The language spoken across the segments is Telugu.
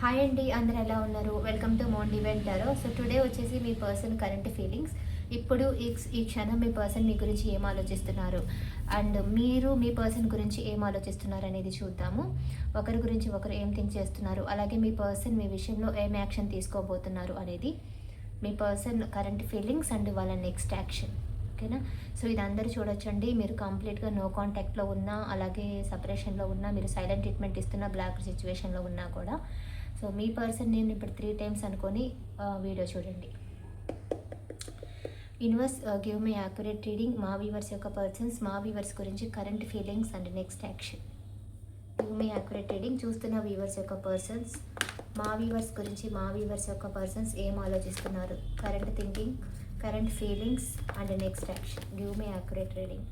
హాయ్ అండి అందరు ఎలా ఉన్నారు? Welcome to moon event so today వచ్చేసి మీ పర్సన్ కరెంట్ ఫీలింగ్స్ ఇప్పుడు ఈ ఈ క్షణం మీ పర్సన్ మీ గురించి ఏం ఆలోచిస్తున్నారు? అండ్ మీరు మీ పర్సన్ గురించి ఏం ఆలోచిస్తున్నారు అనేది చూద్దాము. ఒకరి గురించి ఒకరు ఏం థింక్ చేస్తున్నారు? అలాగే మీ పర్సన్ మీ విషయంలో ఏం యాక్షన్ తీసుకోబోతున్నారు అనేది మీ పర్సన్ కరెంట్ ఫీలింగ్స్ అండ్ వాళ్ళ నెక్స్ట్ యాక్షన్ ఓకేనా సో ఇది అందరూ చూడొచ్చండి. మీరు కంప్లీట్గా నో కాంటాక్ట్లో ఉన్నా అలాగే సపరేషన్లో ఉన్నా మీరు సైలెంట్ ట్రీట్మెంట్ ఇస్తున్న బ్లాక్ సిచ్యువేషన్లో ఉన్నా కూడా. సో మీ పర్సన్ నేను ఇప్పుడు త్రీ టైమ్స్ అనుకొని వీడియో చూడండి. Universe give me accurate reading మా వీవర్స్ యొక్క పర్సన్స్ మా వీవర్స్ గురించి current feelings and next action give me accurate reading చూస్తున్న వీవర్స్ యొక్క పర్సన్స్ మా వీవర్స్ గురించి మా వీవర్స్ యొక్క పర్సన్స్ ఏం ఆలోచిస్తున్నారు? Current thinking current feelings and next action give me accurate reading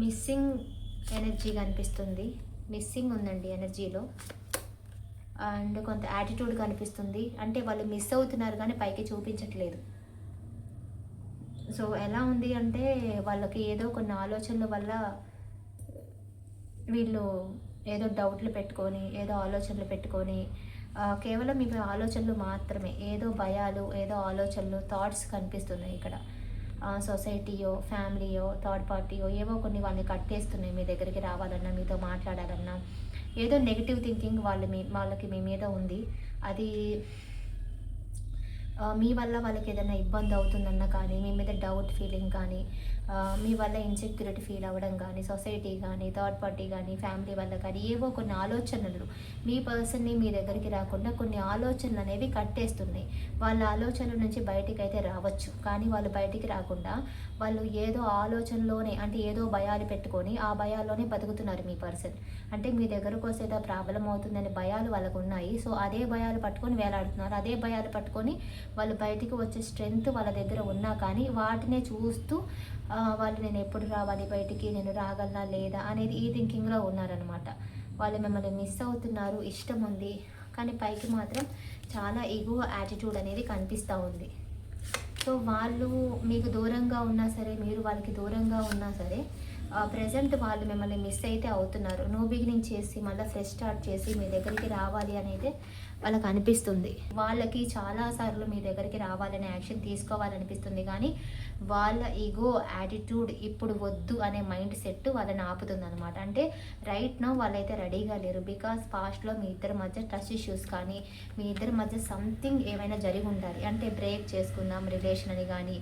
missing energy కనిపిస్తుంది. మిస్సింగ్ ఉందండి ఎనర్జీలో. అండ్ కొంత యాటిట్యూడ్ కనిపిస్తుంది. అంటే వాళ్ళు మిస్ అవుతున్నారు కానీ పైకి చూపించట్లేదు. సో ఎలా ఉంది అంటే వాళ్ళకి ఏదో కొన్ని ఆలోచనల వల్ల వీళ్ళు ఏదో డౌట్లు పెట్టుకొని ఏదో ఆలోచనలు పెట్టుకొని కేవలం ఇవి ఆలోచనలు మాత్రమే. ఏదో భయాలు ఏదో ఆలోచనలు థాట్స్ కనిపిస్తున్నాయి ఇక్కడ. సొసైటీయో ఫ్యామిలీయో థర్డ్ పార్టీయో ఏవో కొన్ని వాళ్ళని కట్టేస్తున్నాయి మీ దగ్గరికి రావాలన్నా మీతో మాట్లాడాలన్నా. ఏదో నెగిటివ్ థింకింగ్ వాళ్ళు మీ వాళ్ళకి మీ మీద ఉంది. అది మీ వల్ల వాళ్ళకి ఏదైనా ఇబ్బంది అవుతుందన్న కానీ మీ మీద డౌట్ ఫీలింగ్ కానీ మీ వల్ల ఇన్సెక్యూరిటీ ఫీల్ అవ్వడం కానీ సొసైటీ కానీ థర్డ్ పార్టీ కానీ ఫ్యామిలీ వల్ల కానీ ఏవో కొన్ని ఆలోచనలు మీ పర్సన్ని మీ దగ్గరికి రాకుండా కొన్ని ఆలోచనలు అనేవి కట్టేస్తున్నాయి. వాళ్ళ ఆలోచనల నుంచి బయటికి అయితే రావచ్చు. కానీ వాళ్ళు బయటికి రాకుండా వాళ్ళు ఏదో ఆలోచనలోనే అంటే ఏదో భయాలు పెట్టుకొని ఆ భయాల్లోనే బతుకుతున్నారు మీ పర్సన్ అంటే మీ దగ్గరకు వస్తే ఏదో ప్రాబ్లం అవుతుందనే భయాలు వాళ్ళకు ఉన్నాయి. సో అదే భయాలు పట్టుకొని వేలాడుతున్నారు. అదే భయాలు పట్టుకొని వాళ్ళు బయటికి వచ్చే స్ట్రెంగ్త్ వాళ్ళ దగ్గర ఉన్నా కానీ వాటినే చూస్తూ వాళ్ళు నేను ఎప్పుడు రావాలి బయటికి నేను రాగలనా లేదా అనేది ఈ థింకింగ్లో ఉన్నారనమాట వాళ్ళు మిమ్మల్ని మిస్ అవుతున్నారు ఇష్టం ఉంది కానీ పైకి మాత్రం చాలా ఎగువ యాటిట్యూడ్ అనేది కనిపిస్తూ ఉంది. సో వాళ్ళు మీకు దూరంగా ఉన్నా సరే మీరు వాళ్ళకి దూరంగా ఉన్నా సరే ప్రజెంట్ వాళ్ళు మిమ్మల్ని మిస్ అయితే అవుతున్నారు. నో బిగినింగ్ చేసి మళ్ళీ ఫ్రెష్ స్టార్ట్ చేసి మీ దగ్గరికి రావాలి అనేది వాళ్ళకి అనిపిస్తుంది వాళ్ళకి చాలాసార్లు మీ దగ్గరికి రావాలనే యాక్షన్ తీసుకోవాలనిపిస్తుంది కానీ వాళ్ళ ఈగో యాటిట్యూడ్ ఇప్పుడు వద్దు అనే మైండ్ సెట్ వాళ్ళని ఆపుతుంది అనమాట అంటే రైట్ నో వాళ్ళైతే రెడీగా లేరు. బికాస్ పాస్ట్లో మీ ఇద్దరి మధ్య ట్రస్ట్ ఇష్యూస్ కానీ మీ ఇద్దరి మధ్య సంథింగ్ ఏమైనా జరిగి ఉండాలి. అంటే బ్రేక్ చేసుకుందాం రిలేషన్ అని కానీ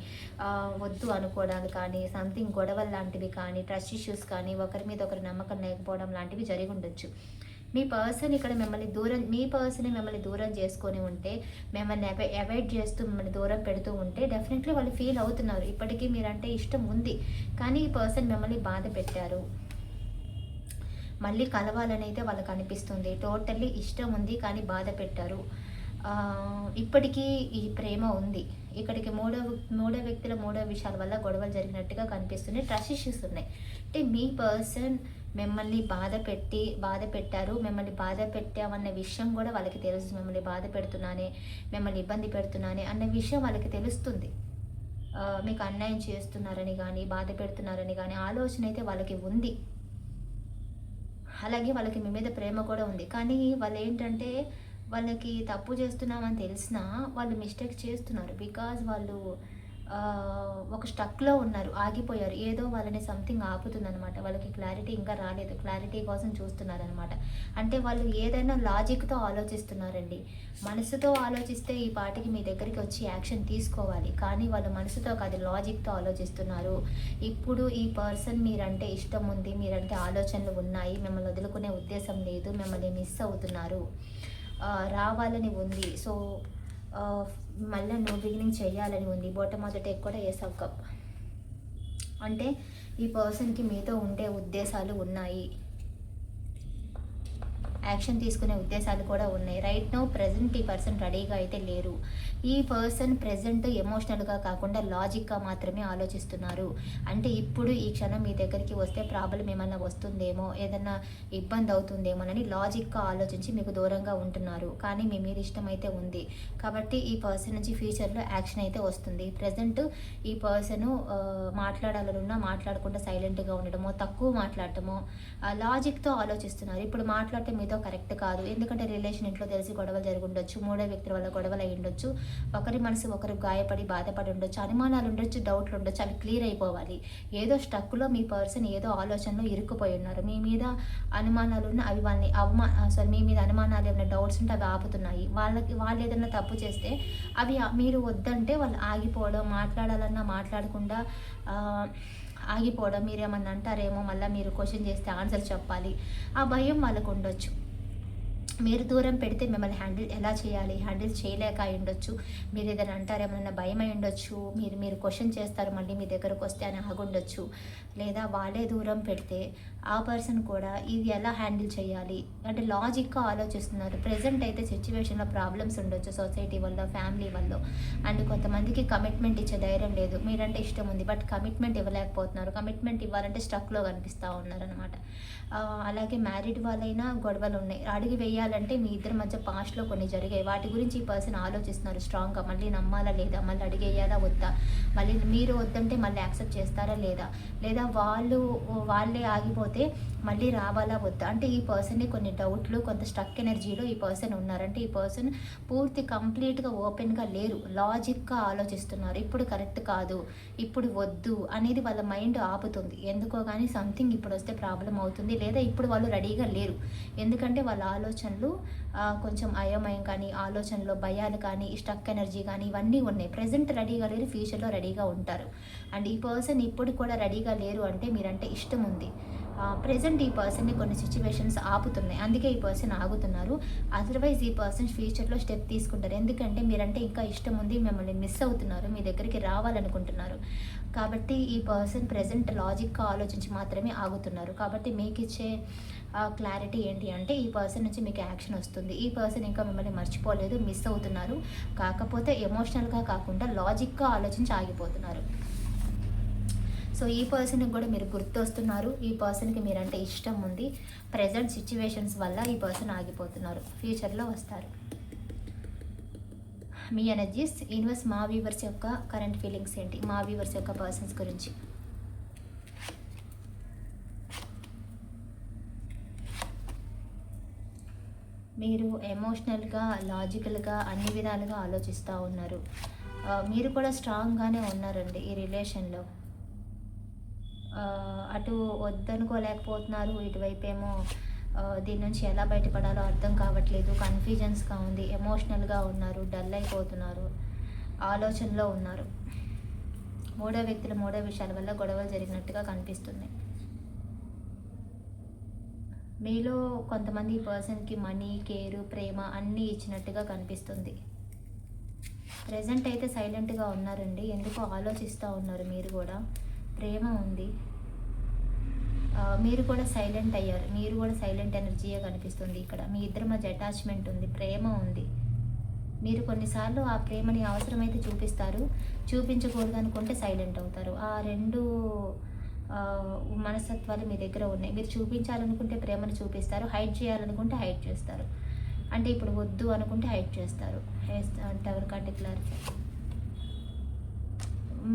వద్దు అనుకోవడాలు కానీ సంథింగ్ గొడవలు లాంటివి కానీ ట్రస్ట్ ఇష్యూస్ కానీ ఒకరి మీద ఒకరి నమ్మకం లేకపోవడం లాంటివి జరిగి ఉండొచ్చు. మీ పర్సన్ ఇక్కడ మిమ్మల్ని దూరం మీ పర్సన్ మిమ్మల్ని దూరం చేసుకొని ఉంటే మిమ్మల్ని అవై అవాయిడ్ చేస్తూ మిమ్మల్ని దూరం పెడుతూ ఉంటే డెఫినెట్లీ వాళ్ళు ఫీల్ అవుతున్నారు. ఇప్పటికీ మీరంటే ఇష్టం ఉంది. కానీ ఈ పర్సన్ మిమ్మల్ని బాధ పెట్టారు. మళ్ళీ కలవాలని అయితే వాళ్ళకి అనిపిస్తుంది. టోటల్లీ ఇష్టం ఉంది కానీ బాధ పెట్టారు. ఇప్పటికీ ఈ ప్రేమ ఉంది. ఇక్కడికి మూడో మూడో వ్యక్తుల మూడో విషయాల వల్ల గొడవలు జరిగినట్టుగా కనిపిస్తున్నాయి. ట్రస్ట్ ఇష్యూస్ ఉన్నాయి. అంటే మీ పర్సన్ మిమ్మల్ని బాధ పెట్టి బాధ పెట్టారు. మిమ్మల్ని బాధ పెట్టామన్న విషయం కూడా వాళ్ళకి తెలుసు. మిమ్మల్ని బాధ పెడుతున్నానే మిమ్మల్ని ఇబ్బంది పెడుతున్నానే అన్న విషయం వాళ్ళకి తెలుస్తుంది. మీకు అన్యాయం చేస్తున్నారని కానీ బాధ పెడుతున్నారని కానీ ఆలోచన అయితే వాళ్ళకి ఉంది. అలాగే వాళ్ళకి మీ మీద ప్రేమ కూడా ఉంది. కానీ వాళ్ళు ఏంటంటే వాళ్ళకి తప్పు చేస్తున్నామని తెలిసినా వాళ్ళు మిస్టేక్ చేస్తున్నారు. బికాజ్ వాళ్ళు ఒక స్టక్లో ఉన్నారు ఆగిపోయారు. ఏదో వాళ్ళని సంథింగ్ ఆపుతుందనమాట వాళ్ళకి క్లారిటీ ఇంకా రాలేదు. క్లారిటీ కోసం చూస్తున్నారనమాట అంటే వాళ్ళు ఏదైనా లాజిక్తో ఆలోచిస్తున్నారండి. మనసుతో ఆలోచిస్తే ఈ పాటికి మీ దగ్గరికి వచ్చి యాక్షన్ తీసుకోవాలి. కానీ వాళ్ళు మనసుతో కాదు లాజిక్తో ఆలోచిస్తున్నారు. ఇప్పుడు ఈ పర్సన్ మీరంటే ఇష్టం ఉంది మీరంటే ఆలోచనలు ఉన్నాయి మిమ్మల్ని వదులుకునే ఉద్దేశం లేదు మిమ్మల్ని మిస్ అవుతున్నారు. రావాలని ఉంది. సో మళ్ళీ నో బిగినింగ్ చేయాలని ఉంది. మొట్టమొదట కూడా ఏసవ్ కప్ అంటే ఈ పర్సన్కి మీతో ఉండే ఉద్దేశాలు ఉన్నాయి. యాక్షన్ తీసుకునే ఉద్దేశాలు కూడా ఉన్నాయి. రైట్ నో ప్రజెంట్ ఈ పర్సన్ రెడీగా అయితే లేరు. ఈ పర్సన్ ప్రజెంట్ ఎమోషనల్గా కాకుండా లాజిక్గా మాత్రమే ఆలోచిస్తున్నారు. అంటే ఇప్పుడు ఈ క్షణం మీ దగ్గరికి వస్తే ప్రాబ్లం ఏమైనా వస్తుందేమో ఏదన్నా ఇబ్బంది అవుతుందేమోనని లాజిక్గా ఆలోచించి మీకు దూరంగా ఉంటున్నారు. కానీ మీ మీద ఇష్టం అయితే ఉంది. కాబట్టి ఈ పర్సన్ నుంచి ఫ్యూచర్లో యాక్షన్ అయితే వస్తుంది. ప్రజెంట్ ఈ పర్సన్ మాట్లాడాలనున్నా మాట్లాడకుండా సైలెంట్గా ఉండడమో తక్కువ మాట్లాడటమో లాజిక్తో ఆలోచిస్తున్నారు. ఇప్పుడు మాట్లాడితే మీతో కరెక్ట్ కాదు. ఎందుకంటే రిలేషన్ ఇంట్లో తెలిసి గొడవలు జరిగి ఉండొచ్చు మూడో వ్యక్తుల వల్ల గొడవలు అయ్యుండొచ్చు. ఉండొచ్చు ఒకరి మనసు ఒకరు గాయపడి బాధపడి ఉండొచ్చు అనుమానాలు ఉండొచ్చు డౌట్లు ఉండొచ్చు అవి క్లియర్ అయిపోవాలి. ఏదో స్టక్లో మీ పర్సన్ ఏదో ఆలోచనలో ఇరుక్కుపోయి ఉన్నారు. మీ మీద అనుమానాలు ఉన్న అవి వాళ్ళని అవమా సారీ మీ మీద అనుమానాలు ఏమైనా డౌట్స్ ఉంటే అవి ఆపుతున్నాయి. వాళ్ళకి వాళ్ళు ఏదైనా తప్పు చేస్తే అవి మీరు వద్దంటే వాళ్ళు ఆగిపోవడం మాట్లాడాలన్నా మాట్లాడకుండా ఆగిపోవడం మీరు ఏమన్నా అంటారేమో మళ్ళీ మీరు క్వశ్చన్ చేస్తే ఆన్సర్ చెప్పాలి. ఆ భయం వాళ్ళకు ఉండొచ్చు. మీరు దూరం పెడితే మిమ్మల్ని హ్యాండిల్ ఎలా చేయాలి? హ్యాండిల్ చేయలేక అయి ఉండొచ్చు. మీరు ఏదైనా అంటారేమన్నా భయం అయి ఉండొచ్చు. మీరు మీరు క్వశ్చన్ చేస్తారు మళ్ళీ మీ దగ్గరకు వస్తే అని ఆగుండొచ్చు లేదా వాళ్ళే దూరం పెడితే ఆ పర్సన్ కూడా ఇది ఎలా హ్యాండిల్ చేయాలి? అంటే లాజిక్గా ఆలోచిస్తున్నారు. ప్రజెంట్ అయితే సిచ్యువేషన్లో ప్రాబ్లమ్స్ ఉండొచ్చు సొసైటీ వల్ల ఫ్యామిలీ వల్ల. అండ్ కొంతమందికి కమిట్మెంట్ ఇచ్చే ధైర్యం లేదు. మీరంటే ఇష్టం ఉంది. But commitment ఇవ్వలేకపోతున్నారు. కమిట్మెంట్ ఇవ్వాలంటే స్ట్రక్లో కనిపిస్తూ ఉన్నారనమాట అలాగే మ్యారీడ్ వాళ్ళైనా గొడవలు ఉన్నాయి. అడిగి వేయాలి చేయాలంటే మీ ఇద్దరి మధ్య పాస్ట్లో కొన్ని జరిగాయి. వాటి గురించి ఈ పర్సన్ ఆలోచిస్తున్నారు. స్ట్రాంగ్గా మళ్ళీ నమ్మాలా లేదా? మళ్ళీ అడిగేయాలా? వద్దా? మళ్ళీ మీరు వద్దంటే మళ్ళీ యాక్సెప్ట్ చేస్తారా లేదా? లేదా వాళ్ళు వాళ్ళే ఆగిపోతే మళ్ళీ రావాలా? వద్దా? అంటే ఈ పర్సన్ని కొన్ని డౌట్లు కొంత స్ట్రక్ ఎనర్జీలో ఈ పర్సన్ ఉన్నారంటే ఈ పర్సన్ పూర్తి కంప్లీట్గా ఓపెన్గా లేరు. లాజిక్గా ఆలోచిస్తున్నారు. ఇప్పుడు కరెక్ట్ కాదు. ఇప్పుడు వద్దు అనేది వాళ్ళ మైండ్ ఆపుతుంది. ఎందుకో కానీ సంథింగ్ ఇప్పుడు వస్తే ప్రాబ్లం అవుతుంది. లేదా ఇప్పుడు వాళ్ళు రెడీగా లేరు. ఎందుకంటే వాళ్ళ ఆలోచన ఆలోచనలు కొంచెం అయోమయం కానీ ఆలోచనలో భయాలు కానీ స్ట్రక్ ఎనర్జీ కానీ ఇవన్నీ ఉన్నాయి. ప్రజెంట్ రెడీగా లేరు ఫ్యూచర్లో రెడీగా ఉంటారు. అండ్ ఈ పర్సన్ ఇప్పుడు కూడా రెడీగా లేరు అంటే మీరంటే ఇష్టం ఉంది. ప్రజెంట్ ఈ పర్సన్ని కొన్ని సిచ్యువేషన్స్ ఆపుతున్నాయి. అందుకే ఈ పర్సన్ ఆగుతున్నారు. అదర్వైజ్ ఈ పర్సన్ ఫ్యూచర్లో స్టెప్ తీసుకుంటారు. ఎందుకంటే మీరంటే ఇంకా ఇష్టం ఉంది మిమ్మల్ని మిస్ అవుతున్నారు మీ దగ్గరికి రావాలనుకుంటున్నారు. కాబట్టి ఈ పర్సన్ ప్రజెంట్ లాజిక్గా ఆలోచించి మాత్రమే ఆగుతున్నారు. కాబట్టి మీకు ఇచ్చే క్లారిటీ ఏంటి అంటే ఈ పర్సన్ నుంచి మీకు యాక్షన్ వస్తుంది. ఈ పర్సన్ ఇంకా మిమ్మల్ని మర్చిపోలేదు మిస్ అవుతున్నారు. కాకపోతే ఎమోషనల్గా కాకుండా లాజిక్గా ఆలోచించి ఆగిపోతున్నారు. సో ఈ పర్సన్కి కూడా మీరు గుర్తొస్తున్నారు. ఈ పర్సన్కి మీరంటే ఇష్టం ఉంది. ప్రజెంట్ సిచ్యువేషన్స్ వల్ల ఈ పర్సన్ ఆగిపోతున్నారు. ఫ్యూచర్లో వస్తారు. మీ ఎనర్జీస్ యూనివర్స్ మా వ్యూవర్స్ యొక్క కరెంట్ ఫీలింగ్స్ ఏంటి? మా వ్యూవర్స్ యొక్క పర్సన్స్ గురించి. మీరు ఎమోషనల్గా లాజికల్గా అన్ని విధాలుగా ఆలోచిస్తూ ఉన్నారు. మీరు కూడా స్ట్రాంగ్గానే ఉన్నారండి ఈ రిలేషన్లో అటు వద్దనుకోలేకపోతున్నారు ఇటువైపు ఏమో దీని నుంచి ఎలా బయటపడాలో అర్థం కావట్లేదు కన్ఫ్యూజన్స్గా ఉంది ఎమోషనల్గా ఉన్నారు డల్ అయిపోతున్నారు ఆలోచనలో ఉన్నారు. మూడో వ్యక్తుల మూడో విషయాల వల్ల గొడవలు జరిగినట్టుగా కనిపిస్తుంది. మీలో కొంతమంది ఈ పర్సన్కి మనీ కేరు ప్రేమ అన్నీ ఇచ్చినట్టుగా కనిపిస్తుంది. ప్రజెంట్ అయితే సైలెంట్గా ఉన్నారండి ఎందుకో ఆలోచిస్తూ ఉన్నారు మీరు కూడా. ప్రేమ ఉంది. మీరు కూడా సైలెంట్ అయ్యారు. మీరు కూడా సైలెంట్ ఎనర్జీయే కనిపిస్తుంది ఇక్కడ. మీ ఇద్దరి మధ్య అటాచ్మెంట్ ఉంది ప్రేమ ఉంది. మీరు కొన్నిసార్లు ఆ ప్రేమని అవసరమైతే చూపిస్తారు. చూపించకూడదు అనుకుంటే సైలెంట్ అవుతారు. ఆ రెండు మనస్తత్వాలు మీ దగ్గర ఉన్నాయి. మీరు చూపించాలనుకుంటే ప్రేమను చూపిస్తారు. హైడ్ చేయాలనుకుంటే హైడ్ చేస్తారు. అంటే ఇప్పుడు వద్దు అనుకుంటే హైడ్ చేస్తారు. హెస్- అంటే ఎవరికంటే క్లారిఫై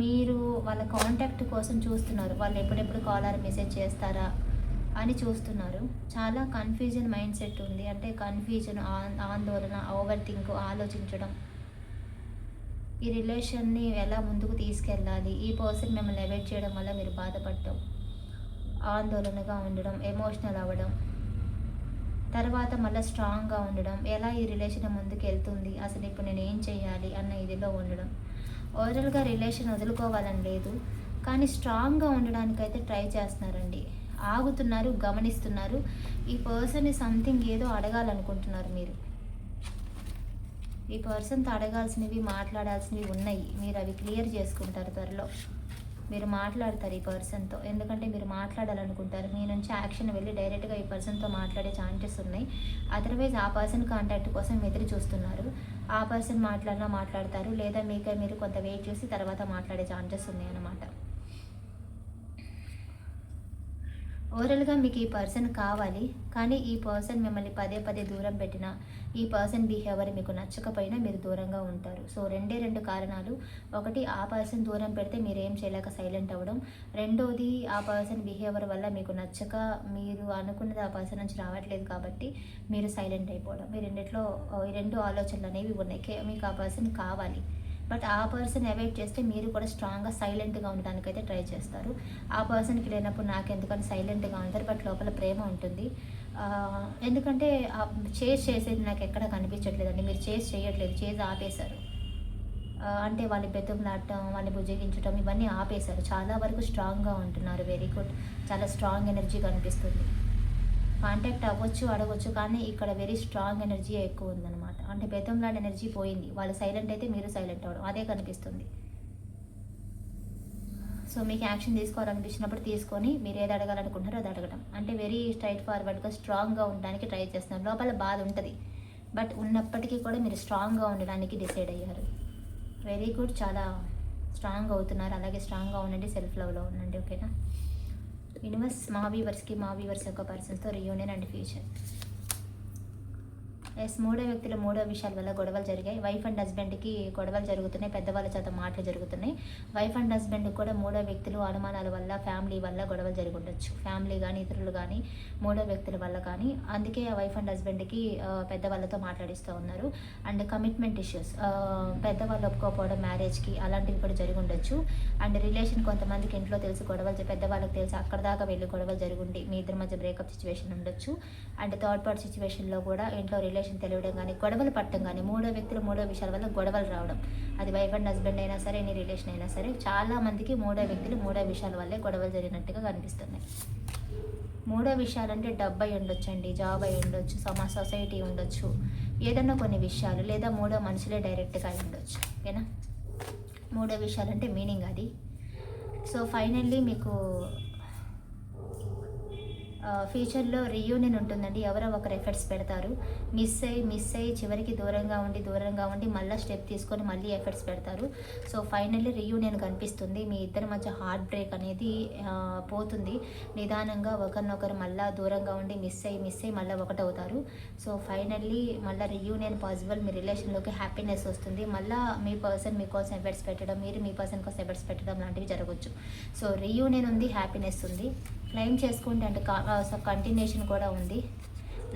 మీరు వాళ్ళ కాంటాక్ట్ కోసం చూస్తున్నారు. వాళ్ళు ఎప్పుడెప్పుడు కాల్ ఆర్ మెసేజ్ చేస్తారా అని చూస్తున్నారు. చాలా కన్ఫ్యూజన్ మైండ్ సెట్ ఉంది. అంటే కన్ఫ్యూజన్ ఆందోళన ఓవర్ థింక్ ఆలోచించడం. ఈ రిలేషన్ని ఎలా ముందుకు తీసుకెళ్ళాలి? ఈ పర్సన్ మిమ్మల్ని అవాయిడ్ చేయడం వల్ల మీరు బాధపడటం ఆందోళనగా ఉండడం ఎమోషనల్ అవ్వడం తర్వాత మళ్ళీ స్ట్రాంగ్గా ఉండడం ఎలా ఈ రిలేషన్ ముందుకు వెళ్తుంది అసలు ఇప్పుడు నేను ఏం చేయాలి? అన్న ఇదిలో ఉండడం. ఓవరాల్గా రిలేషన్ వదులుకోవాలని లేదు. కానీ స్ట్రాంగ్గా ఉండడానికైతే ట్రై చేస్తున్నారండి. ఆగుతున్నారు గమనిస్తున్నారు. ఈ పర్సన్ సంథింగ్ ఏదో అడగాలనుకుంటున్నారు మీరు. ఈ పర్సన్తో అడగాల్సినవి మాట్లాడాల్సినవి ఉన్నాయి. మీరు అవి క్లియర్ చేసుకుంటారు త్వరలో. మీరు మాట్లాడతారు ఈ పర్సన్తో. ఎందుకంటే మీరు మాట్లాడాలనుకుంటారు. మీ నుంచి యాక్షన్ వెళ్ళి డైరెక్ట్గా ఈ పర్సన్తో మాట్లాడే ఛాన్సెస్ ఉన్నాయి. అదర్వైజ్ ఆ పర్సన్ కాంటాక్ట్ కోసం ఎదురు చూస్తున్నారు. ఆ పర్సన్ మాట్లాడినా మాట్లాడతారు. లేదా మీకే మీరు కొంత వెయిట్ చేసి తర్వాత మాట్లాడే ఛాన్సెస్ ఉన్నాయి అన్నమాట ఓవరాల్గా మీకు ఈ పర్సన్ కావాలి కానీ ఈ పర్సన్ మిమ్మల్ని పదే పదే దూరం పెట్టినా ఈ పర్సన్ బిహేవియర్ మీకు నచ్చకపోయినా మీరు దూరంగా ఉంటారు. సో రెండే రెండు కారణాలు. ఒకటి ఆ పర్సన్ దూరం పెడితే మీరు ఏం చేయలేక సైలెంట్ అవ్వడం. రెండోది ఆ పర్సన్ బిహేవియర్ వల్ల మీకు నచ్చక మీరు అనుకున్నది ఆ పర్సన్ నుంచి రావట్లేదు కాబట్టి మీరు సైలెంట్ అయిపోవడం. మీ రెండిట్లో ఈ రెండు ఆలోచనలు అనేవి ఉన్నాయి. మీకు ఆ పర్సన్ కావాలి. బట్ ఆ పర్సన్ అవాయిడ్ చేస్తే మీరు కూడా స్ట్రాంగ్గా సైలెంట్గా ఉండడానికైతే ట్రై చేస్తారు. ఆ పర్సన్కి లేనప్పుడు నాకు ఎందుకని సైలెంట్గా ఉంటారు. బట్ లోపల ప్రేమ ఉంటుంది. ఎందుకంటే చేజ్ చేసేది నాకు ఎక్కడ కనిపించట్లేదండి. మీరు చేజ్ చేయట్లేదు. చేజ్ ఆపేశారు. అంటే వాళ్ళ బెతుకులాడటం వాళ్ళని భుజగించడం ఇవన్నీ ఆపేశారు. చాలా వరకు స్ట్రాంగ్గా ఉంటున్నారు. Very good. చాలా స్ట్రాంగ్ ఎనర్జీ కనిపిస్తుంది. కాంటాక్ట్ అవ్వచ్చు అడగవచ్చు కానీ ఇక్కడ వెరీ స్ట్రాంగ్ ఎనర్జీ ఎక్కువ ఉందన్నమాట. అంటే బెతంలాంటి ఎనర్జీ పోయింది. వాళ్ళు సైలెంట్ అయితే మీరు సైలెంట్ అవ్వడం. అదే కనిపిస్తుంది. సో మీకు యాక్షన్ తీసుకోవాలనిపించినప్పుడు తీసుకొని మీరు ఏది అడగాలనుకుంటారో అది అడగడం అంటే వెరీ స్ట్రైట్ ఫార్వర్డ్గా స్ట్రాంగ్గా ఉండడానికి ట్రై చేస్తున్నారు లోపల బాధ ఉంటుంది. బట్ ఉన్నప్పటికీ కూడా మీరు స్ట్రాంగ్గా ఉండడానికి డిసైడ్ అయ్యారు. Very good. చాలా స్ట్రాంగ్ అవుతున్నారు. అలాగే స్ట్రాంగ్గా ఉండండి. సెల్ఫ్ లవ్లో ఉండండి. ఓకేనా? యూనివర్స్ మా వీవర్స్కి మా వీవర్స్ యొక్క పర్సన్స్తో రియూనియన్ అండ్ ఫ్యూచర్ ఎస్ మూడో వ్యక్తుల మూడో విషయాల వల్ల గొడవలు జరిగాయి. వైఫ్ అండ్ హస్బెండ్కి గొడవలు జరుగుతున్నాయి పెద్దవాళ్ళ చేత మాటలు జరుగుతున్నాయి. వైఫ్ అండ్ హస్బెండ్కి కూడా మూడో వ్యక్తులు అనుమానాల వల్ల ఫ్యామిలీ వల్ల గొడవలు జరిగి ఉండొచ్చు. ఫ్యామిలీ కానీ ఇతరులు కానీ మూడో వ్యక్తుల వల్ల కానీ అందుకే ఆ వైఫ్ అండ్ హస్బెండ్కి పెద్దవాళ్ళతో మాట్లాడిస్తూ ఉన్నారు. అండ్ కమిట్మెంట్ ఇష్యూస్ పెద్దవాళ్ళు ఒప్పుకోకపోవడం మ్యారేజ్కి అలాంటివి కూడా జరిగి ఉండొచ్చు. అండ్ రిలేషన్ కొంతమందికి ఇంట్లో తెలిసి గొడవలు పెద్దవాళ్ళకి తెలిసి అక్కడ దాకా వెళ్ళి గొడవలు జరుగుండి మీ ఇద్దరి మధ్య బ్రేకప్ సిచ్యువేషన్ ఉండొచ్చు. అండ్ థర్డ్ పార్ట్ సిచ్యువేషన్లో కూడా ఇంట్లో రిలేషన్ తెలియడం కానీ గొడవలు పట్టడం కానీ మూడో వ్యక్తులు మూడో విషయాల వల్ల గొడవలు రావడం. అది వైఫ్ అండ్ హస్బెండ్ అయినా సరే ఎనీ రిలేషన్ అయినా సరే చాలా మందికి మూడో వ్యక్తులు మూడో విషయాల వల్లే గొడవలు జరిగినట్టుగా కనిపిస్తున్నాయి. మూడో విషయాలంటే డబ్బు అయి ఉండొచ్చండి జాబ్ అయి ఉండొచ్చు సమా సొసైటీ ఉండొచ్చు ఏదన్నా కొన్ని విషయాలు లేదా మూడో మనుషులే డైరెక్ట్గా అయి ఉండొచ్చు ఓకేనా? మూడో విషయాలంటే మీనింగ్ అది. సో ఫైనల్లీ మీకు ఫ్యూచర్లో రీయూనియన్ ఉంటుందండి. ఎవరో ఒకరు ఎఫర్ట్స్ పెడతారు. మిస్ అయ్యి మిస్ అయ్యి చివరికి దూరంగా ఉండి దూరంగా ఉండి మళ్ళీ స్టెప్ తీసుకొని మళ్ళీ ఎఫర్ట్స్ పెడతారు. సో ఫైనల్లీ రీయూనియన్ కనిపిస్తుంది. మీ ఇద్దరి మధ్య హార్ట్ బ్రేక్ అనేది పోతుంది. నిదానంగా ఒకరినొకరు మళ్ళీ దూరంగా ఉండి మిస్ అయ్యి మిస్ అయ్యి మళ్ళీ ఒకటవుతారు. సో ఫైనల్లీ మళ్ళీ రీయూనియన్ పాసిబుల్ మీ రిలేషన్లోకి హ్యాపీనెస్ వస్తుంది. మళ్ళీ మీ పర్సన్ మీకోసం ఎఫర్ట్స్ పెట్టడం మీరు మీ పర్సన్ కోసం ఎఫర్ట్స్ పెట్టడం లాంటివి జరగవచ్చు సో రీయూనియన్ ఉంది హ్యాపీనెస్ ఉంది. క్లెయిమ్ చేసుకోండి అంటే సో కంటిన్యూషన్ కూడా ఉంది.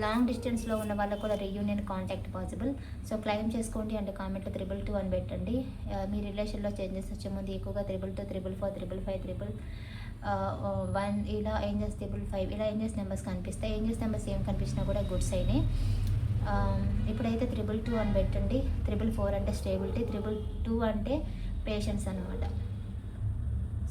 లాంగ్ డిస్టెన్స్లో ఉన్న వాళ్ళకు కూడా reunion contact possible so claim చేసుకోండి అండ్ కామెంట్లో త్రిబుల్ టూ అని పెట్టండి. Uh, మీ రిలేషన్లో చేంజెస్ వచ్చే ముందు ఎక్కువగా triple two triple four triple five triple one ఇలా ఏంజెస్ త్రిబుల్ ఫైవ్ ఇలా ఏంజెస్ నెంబర్స్ కనిపిస్తాయి. ఏంజెస్ నెంబర్స్ ఏం కనిపించినా కూడా గుడ్స్ అయినాయి um, ఇప్పుడైతే త్రిబుల్ టూ అని పెట్టండి. త్రిబుల్ ఫోర్ అంటే స్టేబిలిటీ త్రిబుల్ టూ అంటే పేషెన్స్ అనమాట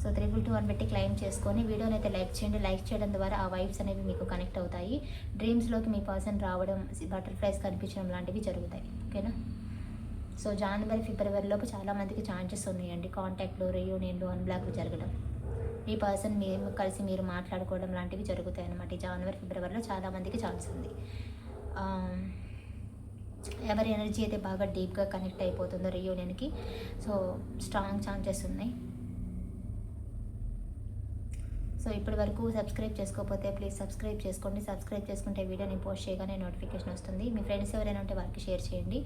సో త్రిబుల్ టూ అని పెట్టి క్లైమ్ చేసుకొని వీడియోని అయితే లైక్ చేయండి. లైక్ చేయడం ద్వారా ఆ వైబ్స్ అనేవి మీకు కనెక్ట్ అవుతాయి. డ్రీమ్స్లోకి మీ పర్సన్ రావడం బటర్ఫ్లైస్ కనిపించడం లాంటివి జరుగుతాయి. ఓకేనా? సో జనవరి ఫిబ్రవరి లోపు చాలా మందికి ఛాన్సెస్ ఉన్నాయండి. కాంటాక్ట్లు రియూనియన్లు అన్బ్లాక్లు జరగడం. మీ పర్సన్ మీరు కలిసి మీరు మాట్లాడుకోవడం లాంటివి జరుగుతాయి అన్నమాట. ఈ జనవరి ఫిబ్రవరిలో చాలామందికి ఛాన్స్ ఉంది. ఎవరి ఎనర్జీ అయితే బాగా డీప్గా కనెక్ట్ అయిపోతుందో రియూనియన్కి సో స్ట్రాంగ్ ఛాన్సెస్ ఉన్నాయి. సో ఇప్పటి వరకు సబ్స్క్రైబ్ చేసుకోకపోతే ప్లీజ్ సబ్స్క్రైబ్ చేసుకోండి. సబ్స్క్రైబ్ చేసుకుంటే వీడియోని పోస్ట్ చేయగానే నోటిఫికేషన్ వస్తుంది. మీ ఫ్రెండ్స్ ఎవరైనా ఉంటే వారికి షేర్ చేయండి.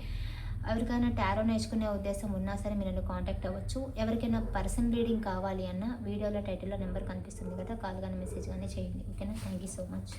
ఎవరికైనా టారో నేర్చుకునే ఉద్దేశం ఉన్నా సరే మీరు నన్ను కాంటాక్ట్ అవ్వచ్చు. ఎవరికైనా పర్సన్ రీడింగ్ కావాలి అన్న వీడియోలో టైటిల్లో నెంబర్ కనిపిస్తుంది కదా కాల్ కానీ మెసేజ్ కానీ చేయండి. ఓకేనా? Thank you so much.